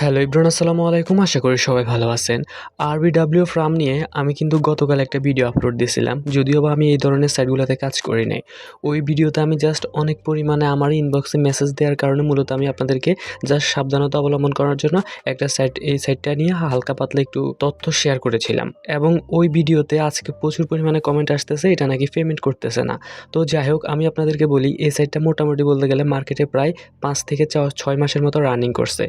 Hello Ibran, আসসালামু আলাইকুম। আশা করি সবাই ভালো আছেন। আরবিডাব্লিউ ফার্ম নিয়ে আমি কিন্তু গতকাল একটা ভিডিও আপলোড দিয়েছিলাম। যদিও বা আমি এই ধরনের সাইটগুলোতে কাজ করি নাই। ওই ভিডিওতে আমি জাস্ট অনেক পরিমাণে আমার ইনবক্সে মেসেজ দেওয়ার কারণে মূলত আমি আপনাদেরকে জাস্ট সাবধানতা অবলম্বন করার জন্য একটা সাইট এই সাইটটা নিয়ে হালকা পাতলা একটু তথ্য শেয়ার করেছিলাম। এবং ওই ভিডিওতে আজকে প্রচুর পরিমাণে কমেন্ট আসতেছে, এটা নাকি পেমেন্ট করতেছে না। তো যাই হোক, আমি আপনাদেরকে বলি, এই সাইটটা মোটামুটি বলতে গেলে মার্কেটে প্রায় পাঁচ থেকে ছয় মাসের মতো রানিং করছে।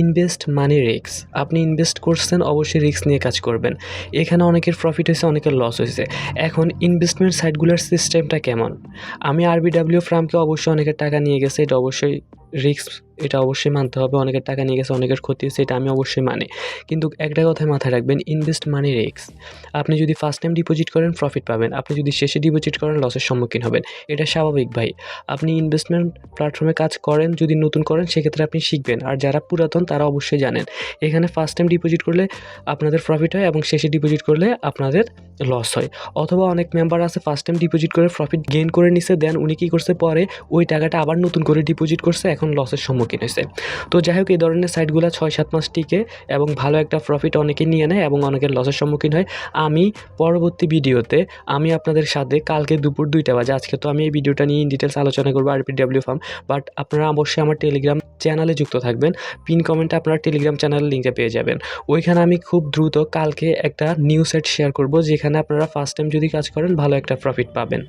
ইনভেস্ট মানি রিক্স আপনি ইনভেস্ট করছেন, অবশ্যই রিক্স নিয়ে কাজ করবেন। এখানে অনেকের প্রফিট হয়েছে, অনেকের লস হয়েছে। এখন ইনভেস্টমেন্ট সাইটগুলোর সিস্টেমটা কেমন? আমি আরবিডাব্লিউ ফার্মকে অবশ্যই অনেকের টাকা নিয়ে গেছে, এটা অবশ্যই রিস্ক এটা অবশ্যই মানতে হবে। অনেকের টাকা নিয়ে গেছে, অনেকের ক্ষতি হয়েছে, এটা আমি অবশ্যই মানি। কিন্তু একটা কথায় মাথায় রাখবেন ইনভেস্ট মানি রিক্স আপনি যদি ফার্স্ট টাইম ডিপোজিট করেন প্রফিট পাবেন। আপনি যদি শেষে ডিপোজিট করেন লসের সম্মুখীন হবেন। এটা স্বাভাবিক ভাই। আপনি ইনভেস্টমেন্ট প্ল্যাটফর্মে কাজ করেন, যদি নতুন করেন, সেক্ষেত্রে আপনি শিখবেন। আর যারা পুরাতন, তারা অবশ্যই জানেন। এখানে ফার্স্ট টাইম ডিপোজিট করলে আপনাদের প্রফিট হয় এবং শেষে ডিপোজিট করলে আপনাদের লস হয়। অথবা অনেক মেম্বার আছে ফার্স্ট টাইম ডিপোজিট করে প্রফিট গেইন করে নিছে দেন উনি কী করছে পরে, ওই টাকাটা আবার নতুন করে ডিপোজিট করছে, এখন লসের সম্মুখীন হয়েছে তো যাই হোক এই ধরনের সাইটগুলো ছয় সাত মাস টিকে এবং ভালো একটা প্রফিট অনেকে নিয়ে নেয় এবং অনেকের লসের সম্মুখীন হয়। আমি পরবর্তী ভিডিওতে, আমি আপনাদের সাথে কালকে দুপুর দুইটা বাজে, আজকে তো আমি এই ভিডিওটা নিয়ে ডিটেলস আলোচনা করব আরপিডাব্লিউ ফার্ম বাট আপনারা অবশ্যই আমার টেলিগ্রাম চ্যানেলে যুক্ত থাকবেন। পিন কমেন্টে আপনারা টেলিগ্রাম চ্যানেলের লিঙ্কটা পেয়ে যাবেন। ওইখানে আমি খুব দ্রুত কালকে একটা নিউ সেট শেয়ার করব, যেখানে আপনারা ফার্স্ট টাইম যদি কাজ করেন, ভালো একটা প্রফিট পাবেন।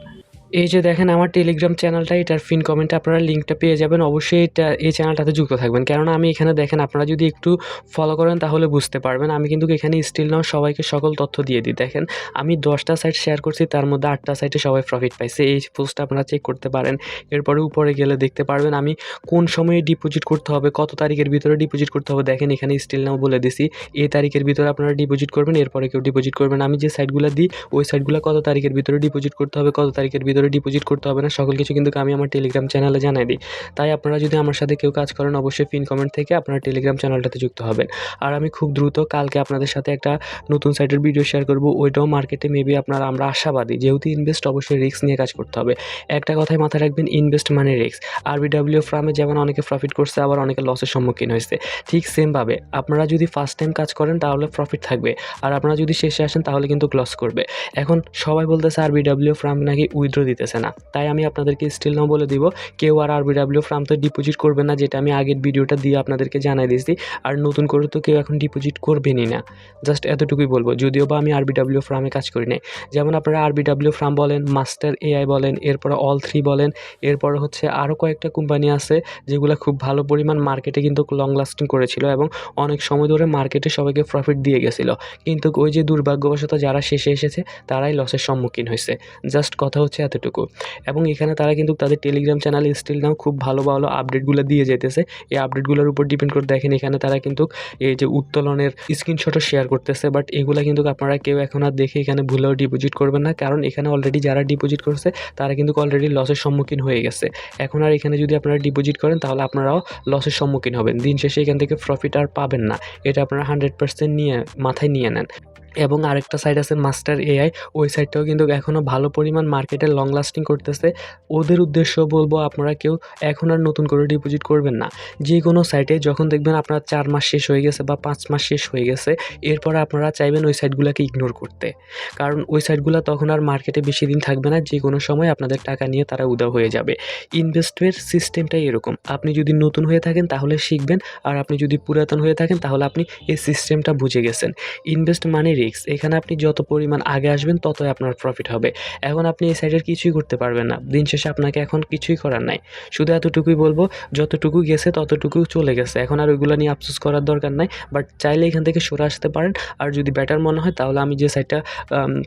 এই যে দেখেন আমার টেলিগ্রাম চ্যানেলটা এটার ফিন কমেন্টে আপনারা লিঙ্কটা পেয়ে যাবেন। অবশ্যই এটা, এই চ্যানেলটাতে যুক্ত থাকবেন। কেননা আমি এখানে দেখেন, আপনারা যদি একটু ফলো করেন, তাহলে বুঝতে পারবেন। আমি কিন্তু এখানে স্টিল নাও সবাইকে সকল তথ্য দিয়ে দিই। দেখেন, আমি দশটা সাইট শেয়ার করছি, তার মধ্যে আটটা সাইটে সবাই প্রফিট পাইছে। এই পোস্টটা আপনারা চেক করতে পারেন। এরপরে উপরে গেলে দেখতে পারবেন, আমি কোন সময়ে ডিপোজিট করতে হবে, কত তারিখের ভিতরে ডিপোজিট করতে হবে। দেখেন, এখানে স্টিল নাও বলে দিছি। এই তারিখের ভিতরে আপনারা ডিপোজিট করবেন, এরপরে কেউ ডিপোজিট করবেন। আমি যে সাইটগুলো দিই, ওই সাইটগুলো কত তারিখের ভিতরে ডিপোজিট করতে হবে, কত তারিখের ভিতরে ডিপোজিট করতে হবে না। সকল কিছু কিন্তু আমি আমার টেলিগ্রাম চ্যানেলে জানাই দিই। তাই আপনারা যদি আমার সাথে কেউ কাজ করেন, অবশ্যই পিন কমেন্ট থেকে আপনারা টেলিগ্রাম চ্যানেলটাতে যুক্ত হবেন। আর আমি খুব দ্রুত কালকে আপনাদের সাথে একটা নতুন সাইটের ভিডিও শেয়ার করব। ওইটাও মার্কেটে মেবি আপনারা আমরা আশাবাদী, যেহেতু ইনভেস্ট অবশ্যই রিস্ক নিয়ে কাজ করতে হবে। একটা কথাই মাথায় রাখবেন ইনভেস্ট মানে রিস্ক আরবিডাব্লিউ ফার্মে যেমন অনেকে প্রফিট করছে, আবার অনেকে লসের সম্মুখীন হয়েছে। ঠিক সেমভাবে আপনারা যদি ফার্স্ট টাইম কাজ করেন, তাহলে প্রফিট থাকবে। আর আপনারা যদি শেষে আসেন, তাহলে কিন্তু লস করবে। এখন সবাই বলতেছে আরবিডাব্লিউ ফার্ম নাকি উইথড্র দিতেছে না। তাই আমি আপনাদেরকে স্টিল নাও বলে দিব, কেউ আর আরবিডাব্লিউ ফার্ম তো ডিপোজিট করবে না, যেটা আমি আগের ভিডিওটা দিয়ে আপনাদেরকে জানাই দিয়েছি। আর নতুন করে তো কেউ এখন ডিপোজিট করবেনই না। জাস্ট এতটুকুই বলব, যদিও বা আমি আরবিডাব্লিউ ফার্মে কাজ করি নাই। যেমন আপনারা আরবিডাব্লিউ ফার্ম বলেন মাস্টার এআই বলেন, এরপর অল থ্রি বলেন, এরপর হচ্ছে আরও কয়েকটা কোম্পানি আছে, যেগুলো খুব ভালো পরিমাণ মার্কেটে কিন্তু লং লাস্টিং করেছিল এবং অনেক সময় ধরে মার্কেটে সবাইকে প্রফিট দিয়ে গেছিল। কিন্তু ওই যে দুর্ভাগ্যবশত যারা শেষে এসেছে, তারাই লসের সম্মুখীন হয়েছে। জাস্ট কথা হচ্ছে এতটুকু। এবং এখানে তারা কিন্তু তাদের টেলিগ্রাম চ্যানেলে স্টিল নাও খুব ভালো ভালো আপডেটগুলো দিয়ে যেতেছে এই আপডেটগুলোর উপর ডিপেন্ড করে দেখেন, এখানে তারা কিন্তু এই যে উত্তোলনের স্ক্রিনশটও শেয়ার করতেছে। বাট এগুলা কিন্তু আপনারা কেউ এখন আর দেখে এখানে ভুলেও ডিপোজিট করবেন না। কারণ এখানে অলরেডি যারা ডিপোজিট করছে, তারা কিন্তু অলরেডি লসের সম্মুখীন হয়ে গেছে। এখন আর এখানে যদি আপনারা ডিপোজিট করেন, তাহলে আপনারাও লসের সম্মুখীন হবেন। দিন শেষে এখান থেকে প্রফিট আর পাবেন না। এটা আপনারা হান্ড্রেড পার্সেন্ট নিয়ে, মাথায় নিয়ে নেন। এবং আরেকটা সাইট আছে মাস্টার এআই ওই সাইটটাও কিন্তু এখনও ভালো পরিমাণ মার্কেটে লং লাস্টিং করতেছে। ওদের উদ্দেশ্য বলব আপনারা কেউ এখন আর নতুন করে ডিপোজিট করবেন না। যে কোনো সাইটে যখন দেখবেন আপনার চার মাস শেষ হয়ে গেছে বা পাঁচ মাস শেষ হয়ে গেছে, এরপর আপনারা চাইবেন ওই সাইটগুলোকে ইগনোর করতে। কারণ ওই সাইটগুলো তখন আর মার্কেটে বেশি দিন থাকবে না যে কোনো সময় আপনাদের টাকা নিয়ে তারা উদা হয়ে যাবে। ইনভেস্টের সিস্টেমটাই এরকম। আপনি যদি নতুন হয়ে থাকেন তাহলে শিখবেন, আর আপনি যদি পুরাতন হয়ে থাকেন তাহলে আপনি এই সিস্টেমটা বুঝে গেছেন। ইনভেস্ট মানে রিস্ক এখানে আপনি যত পরিমাণ আগে আসবেন ততই আপনার প্রফিট হবে। এখন আপনি এই সাইডের কিছুই করতে পারবেন না। দিন শেষে আপনাকে এখন কিছুই করার নাই। শুধু এতটুকুই বলব, যতটুকু গেছে ততটুকু চলে গেছে। এখন আর ওইগুলো নিয়ে আফসোস করার দরকার নাই। বাট চাইলে এখান থেকে সরে আসতে পারেন। আর যদি ব্যাটার মনে হয়, তাহলে আমি যে সাইটটা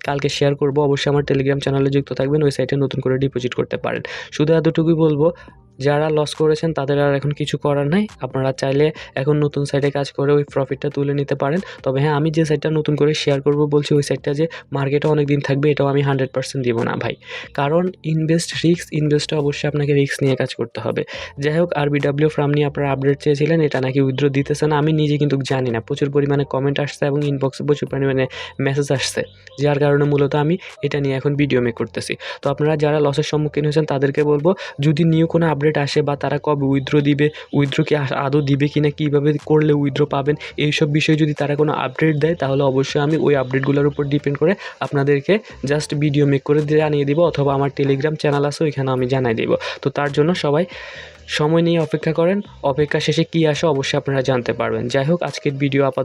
কালকে শেয়ার করব, অবশ্যই আমার টেলিগ্রাম চ্যানেলে যুক্ত থাকবেন। ওই সাইটে নতুন করে ডিপোজিট করতে পারেন। শুধু এতটুকুই বলব যারা লস করেছেন, তাদের আর এখন কিছু করার নাই। আপনারা চাইলে এখন নতুন সাইটে কাজ করে ওই প্রফিটটা তুলে নিতে পারেন। তবে হ্যাঁ আমি যে সাইটটা নতুন করে শেয়ার করব বলছি, ওই সাইটটা যে মার্কেটে অনেক দিন থাকবে, এটাও আমি হান্ড্রেড পার্সেন্ট দিব না ভাই। কারণ ইনভেস্ট রিস্ক ইনভেস্টে অবশ্যই আপনাকে রিস্ক নিয়ে কাজ করতে হবে। যাই হোক আর বিডাব্লিউ ফার্ম নিয়ে আপনারা আপডেট চেয়েছিলেন, এটা নাকি উইথড্র দিতেছে না, আমি নিজে কিন্তু জানি না। প্রচুর পরিমাণে কমেন্ট আসছে এবং ইনবক্সে প্রচুর পরিমাণে মেসেজ আসছে। যার কারণে মূলত আমি এটা নিয়ে এখন ভিডিও মেক করতেছি। তো আপনারা যারা লসের সম্মুখীন হয়েছেন, তাদেরকে বলব, যদি নিউ কোনো আপডেট আপডেট আসে বা তারা কবে উইথড্র দিবে উইথড্র কি আদৌ দিবে কি না কীভাবে করলে উইথড্র পাবেন, এইসব বিষয়ে যদি তারা কোনো আপডেট দেয়, তাহলে অবশ্যই আমি ওই আপডেটগুলোর উপর ডিপেন্ড করে আপনাদেরকে জাস্ট ভিডিও মেক করে জানিয়ে দেবো অথবা আমার টেলিগ্রাম চ্যানেল আছে, ওইখানে আমি জানাই দেবো। তো তার জন্য সবাই সময় নিয়ে অপেক্ষা করেন, অপেক্ষা শেষে কী আসে অবশ্যই আপনারা জানতে পারবেন। যাই হোক, আজকের ভিডিও আপাতত